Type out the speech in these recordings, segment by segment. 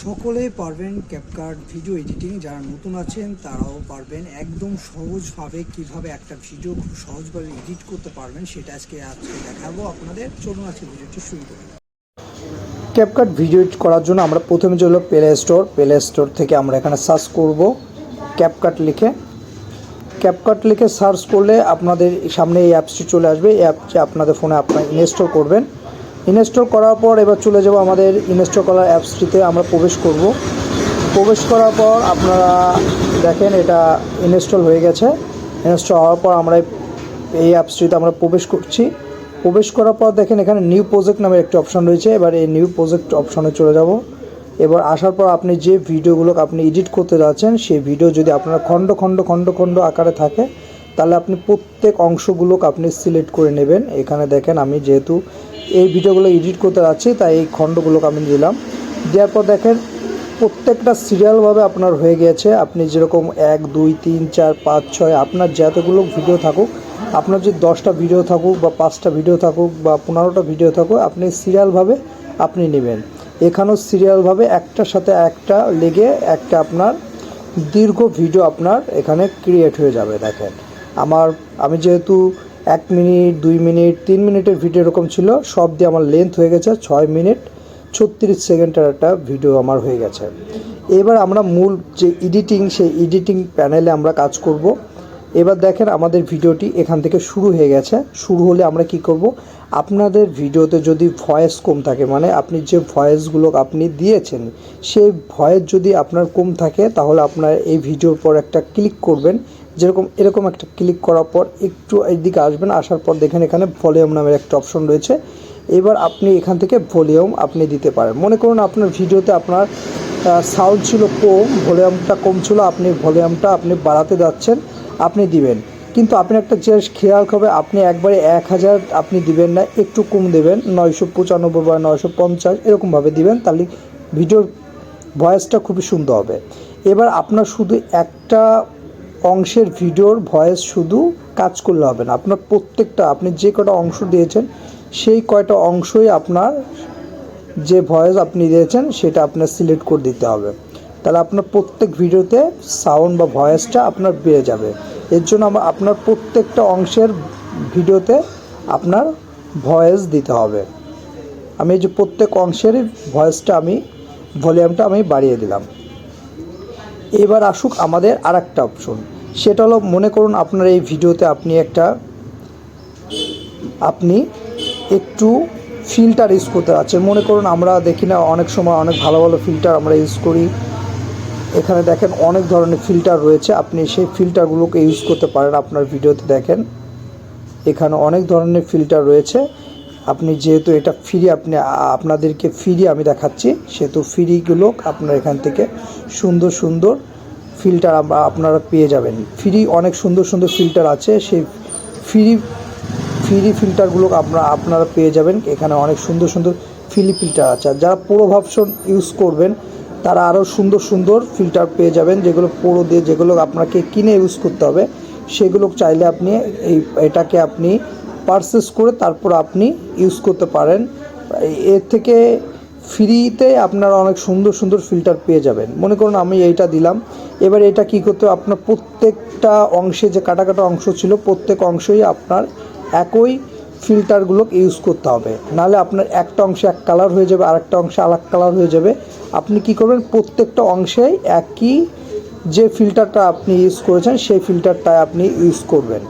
সকলেই পারবেন CapCut video editing যারা নতুন আছেন, তারাও পারবেন একদম সহজভাবে কীভাবে একটা ভিডিও খুব সহজভাবে এডিট করতে পারবেন, সেটা আজকে আজকে দেখাবো আপনাদের। চলুন আজকে ভিডিওটি শুরু করি। ক্যাপকাট ভিডিও এডিট করার জন্য আমরা প্রথমে চলো প্লে স্টোর প্লে স্টোর থেকে আমরা এখানে সার্চ করব। ক্যাপকাট লিখে। ক্যাপকাট লিখে সার্চ করলে আপনাদের সামনে এই অ্যাপসটি চলে আসবে। এই অ্যাপটি আপনাদের ফোনে আপনার ইনস্টল করবেন। ইনস্টল করার পর এবার চলে যাব আমাদের ইনস্টল করার অ্যাপসটিতে আমরা প্রবেশ করব। প্রবেশ করার পর আপনারা দেখেন এটা ইনস্টল হয়ে গেছে। ইনস্টল হওয়ার পর আমরা এই অ্যাপসটিতে আমরা প্রবেশ করছি। প্রবেশ করার পর দেখেন এখানে নিউ প্রজেক্ট নামের একটি অপশন রয়েছে। এবার এই নিউ প্রজেক্ট অপশনে চলে যাব। এবার আসার পর আপনি যে ভিডিওগুলো আপনি এডিট করতে যাচ্ছেন, সেই ভিডিও যদি আপনার খণ্ড খণ্ড খণ্ড খণ্ড আকারে থাকে তাহলে আপনি প্রত্যেক অংশগুলোকে আপনি সিলেক্ট করে নেবেন। এখানে দেখেন আমি যেহেতু এই ভিডিওগুলো এডিট করতে যাচ্ছি, তাই এই খণ্ডগুলোকে আমি দিলাম দেওয়ার পর দেখেন, প্রত্যেকটা সিরিয়ালভাবে আপনার হয়ে গেছে আপনি যেরকম এক, দুই, তিন, চার, পাঁচ, ছয়, আপনার যতগুলো ভিডিও থাকুক, আপনার যদি দশটা ভিডিও থাকুক বা পাঁচটা ভিডিও থাকুক বা পনেরোটা ভিডিও থাকুক, আপনি সিরিয়ালভাবে আপনি নেবেন। এখানেও সিরিয়ালভাবে একটার সাথে একটা লেগে একটা আপনার দীর্ঘ ভিডিও আপনার এখানে ক্রিয়েট হয়ে যাবে, দেখেন। আমার, আমি যেহেতু এক মিনিট, দুই মিনিট, তিন মিনিটের ভিডিও এরকম ছিল, সব দিয়ে আমার লেন্থ হয়ে গেছে ছয় মিনিট ছত্রিশ সেকেন্ডের একটা ভিডিও আমার হয়ে গেছে। এবার আমরা মূল যে এডিটিং সেই এডিটিং প্যানেলে আমরা কাজ করব। এবার দেখেন আমাদের ভিডিওটি এখান থেকে শুরু হয়ে গেছে। শুরু হলে আমরা কি করব? আপনাদের ভিডিওতে যদি ভয়েস কম থাকে মানে আপনি যে ভয়েসগুলো আপনি দিয়েছেন, সেই ভয়েস যদি আপনার কম থাকে, তাহলে আপনার এই ভিডিওর পর একটা ক্লিক করবেন। যেরকম, এরকম একটা ক্লিক করার পর একটু এইদিকে আসবেন, আসার পর দেখেন এখানে ভলিউম নামের একটা অপশন রয়েছে। এবার আপনি এখান থেকে ভলিউম আপনি দিতে পারেন। মনে করুন আপনার ভিডিওতে আপনার সাউন্ড ছিল কম ভলিউমটা কম ছিল, আপনি ভলিউমটা আপনি বাড়াতে যাচ্ছেন, আপনি দিবেন। কিন্তু আপনি একটা জিনিস খেয়াল করবে, আপনি একবারে এক হাজার আপনি দিবেন না, একটু কম দেবেন, নয়শো পঁচানব্বই বা নয়শো পঞ্চাশ এরকমভাবে দিবেন, তাহলে ভিডিওর ভয়েসটা খুবই সুন্দর হবে। এবার আপনার শুধু একটা অংশের ভিডিওর ভয়েস শুধু কাজ করলে হবে না। আপনার প্রত্যেকটা, আপনি যে কটা অংশ দিয়েছেন, সেই কয়টা অংশই আপনার যে ভয়েস আপনি দিয়েছেন, সেটা আপনার সিলেক্ট করে দিতে হবে। তাহলে আপনার প্রত্যেক ভিডিওতে সাউন্ড বা ভয়েসটা আপনার বেড়ে যাবে। এর জন্য আপনার প্রত্যেকটা অংশের ভিডিওতে আপনার ভয়েস দিতে হবে। আমি এই যে প্রত্যেক অংশের ভয়েসটা আমি, ভলিউমটা আমি বাড়িয়ে দিলাম। এবার আসুক আমাদের আর একটা অপশন সেটা হলো, মনে করুন আপনার এই ভিডিওতে আপনি একটা, আপনি একটু ফিল্টার ইউজ করতে পারছেন মনে করুন আমরা দেখি না, অনেক সময় অনেক ভালো ভালো ফিল্টার আমরা ইউজ করি। এখানে দেখেন অনেক ধরনের ফিল্টার রয়েছে। আপনি সেই ফিল্টারগুলোকে ইউজ করতে পারেন, আপনার ভিডিওতে দেখেন। এখানে অনেক ধরনের ফিল্টার রয়েছে। আপনি যেহেতু এটা ফ্রি আপনি আপনাদেরকে ফ্রি আমি দেখাচ্ছি। সেহেতু ফ্রিগুলো আপনার এখান থেকে সুন্দর সুন্দর ফিল্টার আপনারা পেয়ে যাবেন। ফ্রি অনেক সুন্দর সুন্দর ফিল্টার আছে। সেই ফ্রি ফ্রি ফিল্টারগুলো আপনারা আপনারা পেয়ে যাবেন। এখানে অনেক সুন্দর সুন্দর ফিলি ফিল্টার আছে। আর যারা পুরো ভাবশন ইউজ করবেন, তারা আরও সুন্দর সুন্দর ফিল্টার পেয়ে যাবেন, যেগুলো পুরো দিয়ে যেগুলো আপনাকে কিনে ইউজ করতে হবে। সেগুলো চাইলে আপনি এই, এটাকে আপনি পারচেস করে তারপর আপনি ইউজ করতে পারেন। এর থেকে ফ্রিতে আপনারা অনেক সুন্দর সুন্দর ফিল্টার পেয়ে যাবেন। মনে করুন আমি এইটা দিলাম। এবার এটা কি করতে? আপনার প্রত্যেকটা অংশে যে কাটা কাটা অংশ ছিল, প্রত্যেক অংশই আপনার একই ফিল্টারগুলো ইউজ করতে হবে। নাহলে আপনার একটা অংশে এক কালার হয়ে যাবে আর একটা অংশে আলাদা কালার হয়ে যাবে। আপনি কি করবেন? প্রত্যেকটা অংশেই একই যে ফিল্টারটা আপনি ইউজ করেছেন, সেই ফিল্টারটাই আপনি ইউজ করবেন।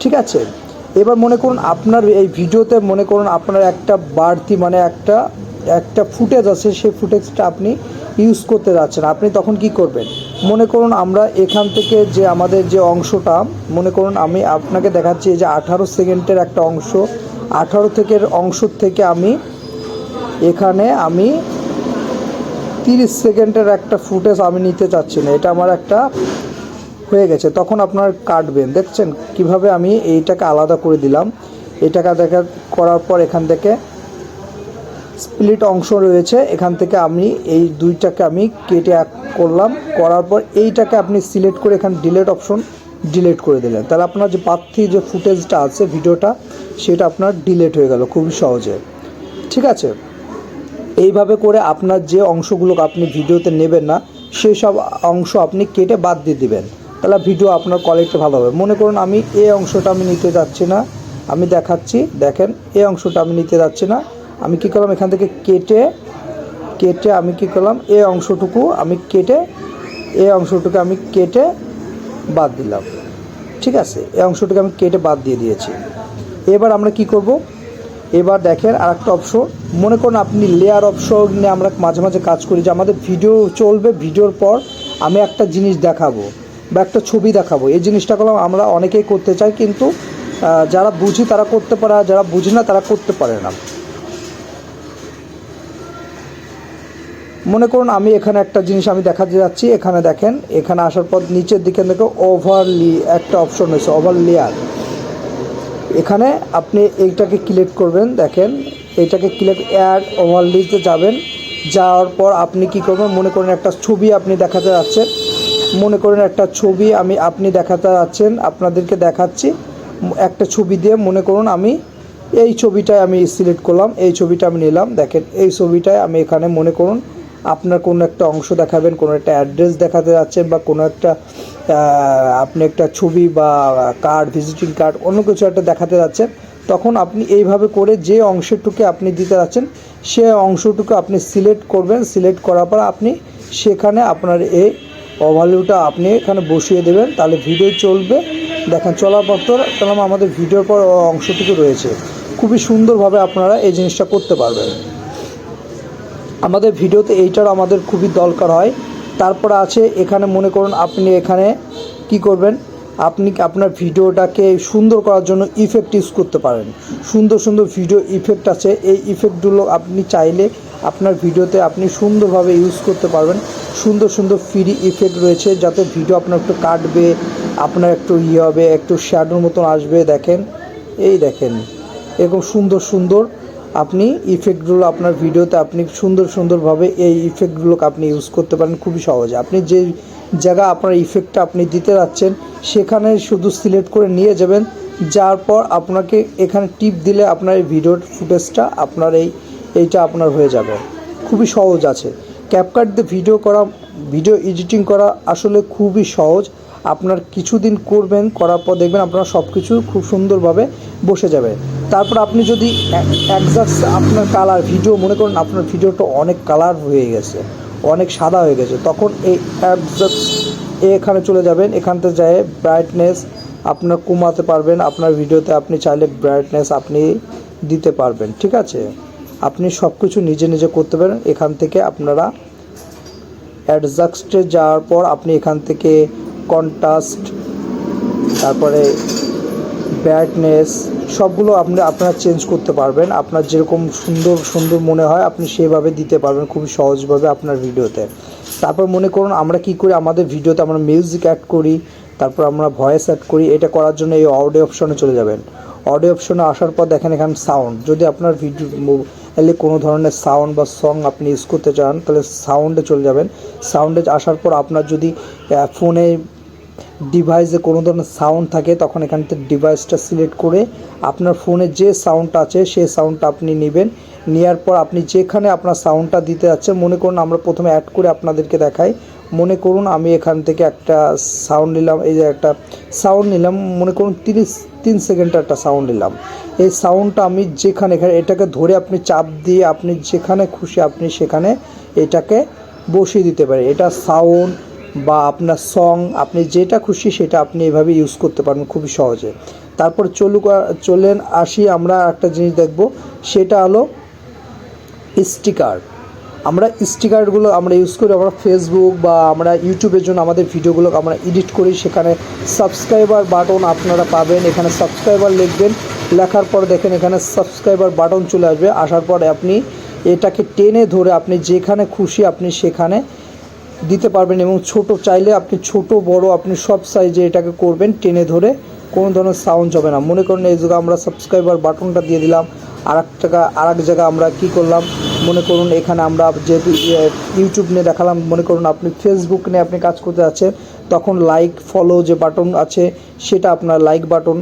ঠিক আছে? এবার মনে করুন আপনার এই ভিডিওতে মনে করুন আপনার একটা বাড়তি মানে একটা একটা ফুটেজ আছে, সেই ফুটেজটা আপনি ইউজ করতে যাচ্ছেন। আপনি তখন কি করবেন? মনে করুন আমরা এখান থেকে যে আমাদের যে অংশটা, মনে করুন আমি আপনাকে দেখাচ্ছি যে আঠারো সেকেন্ডের একটা অংশ। আঠারো থেকে অংশ থেকে আমি এখানে আমি তিরিশ সেকেন্ডের একটা ফুটেজ আমি নিতে চাচ্ছি না। এটা আমার একটা হয়ে গেছে, তখন আপনার কাটবেন দেখছেন কীভাবে আমি এইটাকে আলাদা করে দিলাম। এটাকে দেখা করার পর এখান থেকে স্প্লিট অংশ রয়েছে। এখান থেকে আমি এই দুইটাকে আমি কেটে করলাম। করার পর এইটাকে আপনি সিলেক্ট করে এখানে ডিলেট অপশন ডিলেট করে দিলেন। তাহলে আপনার যে পার্থী যে ফুটেজটা আছে ভিডিওটা, সেটা আপনার ডিলেট হয়ে গেল খুবই সহজে। ঠিক আছে? এইভাবে করে আপনার যে অংশগুলো আপনি ভিডিওতে নেবেন না, সেই সব অংশ আপনি কেটে বাদ দিয়ে দিবেন। তাহলে ভিডিও আপনার কোয়ালিটি ভালো হবে। মনে করুন আমি এই অংশটা আমি নিতে যাচ্ছি না। আমি দেখাচ্ছি, দেখেন এই অংশটা আমি নিতে যাচ্ছি না। আমি কী করলাম? এখান থেকে কেটে কেটে আমি কী করলাম? এই অংশটুকু আমি কেটে এই অংশটুকু আমি কেটে বাদ দিলাম। ঠিক আছে? এই অংশটুকু আমি কেটে বাদ দিয়ে দিয়েছি। এবার আমরা কি করব? এবার দেখেন আর একটা অপশন মনে করুন আপনি লেয়ার অপশন নিয়ে আমরা মাঝে মাঝে কাজ করি যে আমাদের ভিডিও চলবে ভিডিওর পর আমি একটা জিনিস দেখাবো। বা একটা ছবি দেখাবো। এই জিনিসটা করলাম আমরা অনেকেই করতে চাই, কিন্তু যারা বুঝি তারা করতে পারে, আর যারা বুঝি না তারা করতে পারে না। মনে করুন আমি এখানে একটা জিনিস আমি দেখাতে যাচ্ছি। এখানে দেখেন, এখানে আসার পর নিচের দিকে দেখো ওভারলি একটা অপশন রয়েছে ওভার লেয়ার এখানে আপনি এইটাকে ক্লিক করবেন, দেখেন, এইটাকে ক্লিক অ্যাড ওভারলিতে যাবেন। যাওয়ার পর আপনি কি করবেন, মনে করেন একটা ছবি আপনি দেখাতে যাচ্ছেন। মনে করেন একটা ছবি আমি আপনি দেখাতে যাচ্ছেন, আপনাদেরকে দেখাচ্ছি। একটা ছবি দিয়ে মনে করুন আমি এই ছবিটায় আমি সিলেক্ট করলাম, এই ছবিটা আমি নিলাম। দেখেন, এই ছবিটায় আমি এখানে মনে করুন আপনার কোনো একটা অংশ দেখাবেন, কোনো একটা অ্যাড্রেস দেখাতে যাচ্ছেন বা কোনো একটা আপনি একটা ছবি বা কার্ড ভিজিটিং কার্ড অন্য কিছু একটা দেখাতে যাচ্ছেন, তখন আপনি এইভাবে করে যে অংশটুকু আপনি দিতে যাচ্ছেন, সে অংশটুকু আপনি সিলেক্ট করবেন। সিলেক্ট করার পর আপনি সেখানে আপনার এই ওভারভিউটা আপনি এখানে বসিয়ে দেবেন, তাহলে ভিডিও চলবে। দেখেন, চলার পর তো আমাদের ভিডিওর পর অংশটুকু রয়েছে। খুবই সুন্দরভাবে আপনারা এই জিনিসটা করতে পারবেন। আমাদের ভিডিওতে এইটার আমাদের খুবই দরকার হয়। তারপর আছে, এখানে মনে করুন আপনি এখানে কি করবেন? আপনি আপনার ভিডিওটাকে সুন্দর করার জন্য ইফেক্ট ইউজ করতে পারেন। সুন্দর সুন্দর ভিডিও ইফেক্ট আছে। এই ইফেক্টগুলো আপনি চাইলে আপনার ভিডিওতে আপনি সুন্দরভাবে ইউজ করতে পারবেন। সুন্দর সুন্দর ফ্রি ইফেক্ট রয়েছে যাতে ভিডিও আপনার একটু কাটবে, আপনার একটু ইয়ে হবে, একটু শ্যাডোর মতন আসবে, দেখেন। এই দেখেন, এরকম সুন্দর সুন্দর আপনি ইফেক্টগুলো আপনার ভিডিওতে আপনি সুন্দর সুন্দরভাবে এই ইফেক্টগুলোকে আপনি ইউজ করতে পারেন খুবই সহজে। আপনি যে জায়গা আপনার ইফেক্টটা আপনি দিতে যাচ্ছেন, সেখানে শুধু সিলেক্ট করে নিয়ে যাবেন। যার পর আপনাকে এখানে টিপ দিলে আপনার এই ভিডিওর ফুটেজটা আপনার এই এইটা আপনার হয়ে যাবে। খুবই সহজ আছে। ক্যাপকাট দিয়ে ভিডিও করা ভিডিও এডিটিং করা আসলে খুবই সহজ। আপনার কিছুদিন করবেন, করার পর দেখবেন আপনার সব কিছু খুব সুন্দরভাবে বসে যাবে। তারপর আপনি যদি একজাক্ট আপনার কালার ভিডিও মনে করেন আপনার ভিডিওটা অনেক কালার হয়ে গেছে, অনেক সাদা হয়ে গেছে, তখন এই অ্যাডজাস্ট এখানে চলে যাবেন। এখান থেকে যায় ব্রাইটনেস আপনার কমাতে পারবেন। আপনার ভিডিওতে আপনি চাইলে ব্রাইটনেস আপনি দিতে পারবেন। ঠিক আছে? আপনি সব কিছু নিজে নিজে করতে পারেন। এখান থেকে আপনারা অ্যাডজাস্টে যাওয়ার পর আপনি এখান থেকে কন্ট্রাস্ট তারপরে ব্রাইটনেস সবগুলো আপনি, আপনারা চেঞ্জ করতে পারবেন। আপনার যেরকম সুন্দর সুন্দর মনে হয়, আপনি সেভাবে দিতে পারবেন খুবই সহজভাবে আপনার ভিডিওতে। তারপর মনে করুন, আমরা কি করি? আমাদের ভিডিওতে আমরা মিউজিক অ্যাড করি, তারপর আমরা ভয়েস অ্যাড করি। এটা করার জন্য এই অডিও অপশনে চলে যাবেন। অডিও অপশনে আসার পর দেখেন এখানে সাউন্ড যদি আপনার ভিডিও মোবাইলে কোনো ধরনের সাউন্ড বা সং আপনি ইউজ করতে চান, তাহলে সাউন্ডে চলে যাবেন। সাউন্ডে আসার পর আপনার যদি ফোনে ডিভাইসে কোনো ধরনের সাউন্ড থাকে, তখন এখান থেকে ডিভাইসটা সিলেক্ট করে আপনার ফোনে যে সাউন্ডটা আছে, সেই সাউন্ডটা আপনি নেবেন। নেওয়ার পর আপনি যেখানে আপনার সাউন্ডটা দিতে যাচ্ছেন, মনে করুন আমরা প্রথমে অ্যাড করে আপনাদেরকে দেখাই। মনে করুন আমি এখান থেকে একটা সাউন্ড নিলাম, এই যে একটা সাউন্ড নিলাম, মনে করুন তিরিশ, তিন সেকেন্ডের একটা সাউন্ড নিলাম। এই সাউন্ডটা আমি যেখানে, এখানে এটাকে ধরে আপনি চাপ দিয়ে আপনি যেখানে খুশি আপনি সেখানে এটাকে বসিয়ে দিতে পারেন। এটা সাউন্ড বা আপনার সং আপনি যেটা খুশি সেটা আপনি এভাবে ইউজ করতে পারেন খুবই সহজে। তারপর চলুক চলেন আসি, আমরা একটা জিনিস দেখব, সেটা হলো স্টিকার আমরা স্টিকারগুলো আমরা ইউজ করি, আমরা ফেসবুক বা আমরা ইউটিউবের জন্য আমাদের ভিডিওগুলো আমরা এডিট করি, সেখানে সাবস্ক্রাইবার বাটন আপনারা পাবেন, এখানে সাবস্ক্রাইবার লিখবেন, লেখার পর দেখেন এখানে সাবস্ক্রাইবার বাটন চলে আসবে, আসার পরে আপনি এটাকে টেনে ধরে আপনি যেখানে খুশি আপনি সেখানে দিতে পারবেন এবং ছোট চাইলে আপনি ছোট, বড় আপনি সব সাইজে এটাকে করবেন, টেনে ধরে কোনো ধরনের সাউন্ড যাবে না। মনে করেন এই যুগে আমরা সাবস্ক্রাইবার বাটনটা দিয়ে দিলাম আর এক টাকা আর এক জায়গায় আমরা কী করলাম? মনে করুন এখানে আমরা যেহেতু ইউটিউব নিয়ে দেখালাম, মনে করুন আপনি ফেসবুক নিয়ে আপনি কাজ করতে যাচ্ছেন, তখন লাইক ফলো যে বাটন আছে, সেটা আপনার লাইক বাটন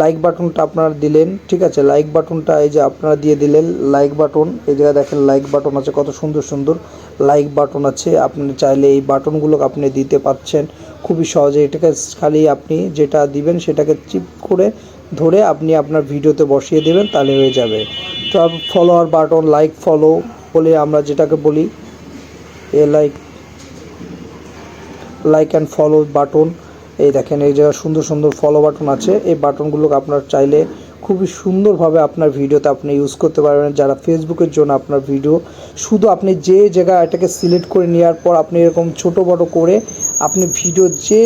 লাইক বাটনটা আপনারা দিলেন, ঠিক আছে? লাইক বাটনটা এই যে আপনারা দিয়ে দিলেন লাইক বাটন এই জায়গায় দেখেন লাইক বাটন আছে, কত সুন্দর সুন্দর লাইক বাটন আছে। আপনি চাইলে এই বাটনগুলো আপনি দিতে পারছেন খুবই সহজে এটাকে খালি আপনি যেটা দিবেন সেটাকে চিপ করে ধরে আপনি আপনার ভিডিওতে বসিয়ে দেবেন, তাহলে হয়ে যাবে। তো ফলোয়ার বাটন লাইক ফলো বলে আমরা যেটাকে বলি, a like like and follow button এই দেখেন, এই জায়গায় সুন্দর সুন্দর ফলো বাটন আছে, এই বাটনগুলোকে আপনার চাইলে খুবই সুন্দরভাবে আপনার ভিডিওতে আপনি ইউজ করতে পারবেন। যারা ফেসবুকের জন্য আপনার ভিডিও, শুধু আপনি যে জায়গায় এটাকে সিলেক্ট করে নেওয়ার পর আপনি এরকম ছোট বড় করে আপনি ভিডিও যে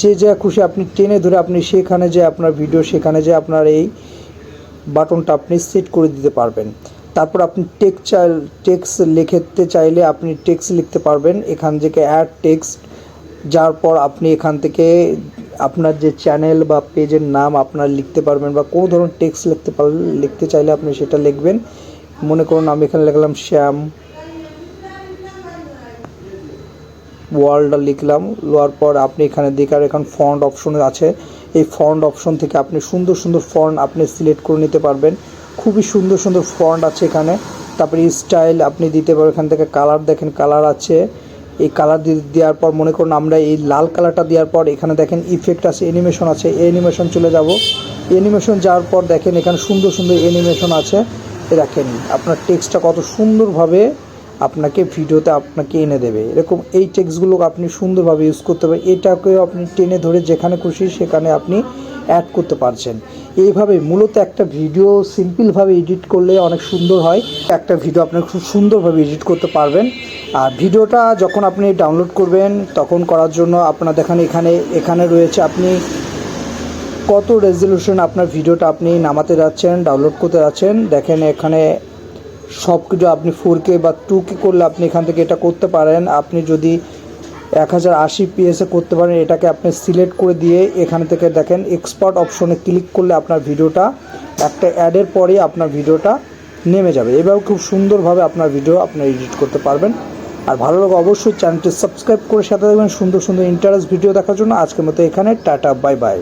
যে যা খুশি আপনি টেনে ধরে আপনি সেখানে যে আপনার ভিডিও সেখানে যে আপনার এই বাটনটা আপনি সেট করে দিতে পারবেন। তারপর আপনি টেক্স চাইল টেক্স লিখতে চাইলে আপনি টেক্স লিখতে পারবেন। এখান থেকে অ্যাড টেক্সট যার পর আপনি এখান থেকে আপনার যে চ্যানেল বা পেজের নাম আপনার লিখতে পারবেন বা কোনো ধরনের টেক্সট লিখতে পার, লিখতে চাইলে আপনি সেটা লিখবেন। মনে করুন আমি এখানে লিখলাম শ্যাম ওয়ার্ল্ডটা লিখলাম, লোয়ার পর আপনি এখানে দেখার এখানে ফন্ট অপশন আছে। এই ফন্ট অপশন থেকে আপনি সুন্দর সুন্দর ফন্ট আপনি সিলেক্ট করে নিতে পারবেন। খুবই সুন্দর সুন্দর ফন্ট আছে এখানে। তারপরে স্টাইল আপনি দিতে পারবেন। এখান থেকে কালার দেখেন, কালার আছে। এই কালার দেওয়ার পর মনে করুন আমরা এই লাল কালারটা দেওয়ার পর এখানে দেখেন ইফেক্ট আছে অ্যানিমেশন আছে। অ্যানিমেশন চলে যাব। অ্যানিমেশন যাওয়ার পর দেখেন এখানে সুন্দর সুন্দর অ্যানিমেশন আছে। দেখেন আপনার টেক্সটটা কত সুন্দরভাবে আপনাকে ভিডিওতে আপনাকে এনে দেবে। এরকম এই টেক্সটগুলো আপনি সুন্দরভাবে ইউজ করতে পারেন। এটাকেও আপনি টেনে ধরে যেখানে খুশি সেখানে আপনি অ্যাড করতে পারছেন। এইভাবে মূলত একটা ভিডিও সিম্পলভাবে এডিট করলে অনেক সুন্দর হয়। একটা ভিডিও আপনি খুব সুন্দরভাবে এডিট করতে পারবেন। আর ভিডিওটা যখন আপনি ডাউনলোড করবেন, তখন করার জন্য আপনার দেখেন এখানে এখানে রয়েছে আপনি কত রেজলিউশন আপনার ভিডিওটা আপনি নামাতে যাচ্ছেন ডাউনলোড করতে যাচ্ছেন। দেখেন এখানে সব কিছু আপনি ফোর কে বা টু কে করলে আপনি এখান থেকে এটা করতে পারেন। আপনি যদি এক হাজার আশি পিএসে করতে পারেন, এটাকে আপনি সিলেক্ট করে দিয়ে এখান থেকে দেখেন এক্সপার্ট অপশনে ক্লিক করলে আপনার ভিডিওটা, একটা অ্যাডের পরেই আপনার ভিডিওটা নেমে যাবে। এভাবে খুব সুন্দরভাবে আপনার ভিডিও আপনার এডিট করতে পারবেন। আর ভালো লাগে অবশ্যই চ্যানেলটি সাবস্ক্রাইব করে সাথে থাকবেন। সুন্দর সুন্দর ইন্টারেস্ট ভিডিও দেখার জন্য আজকের মতো এখানে, টাটা বাই বাই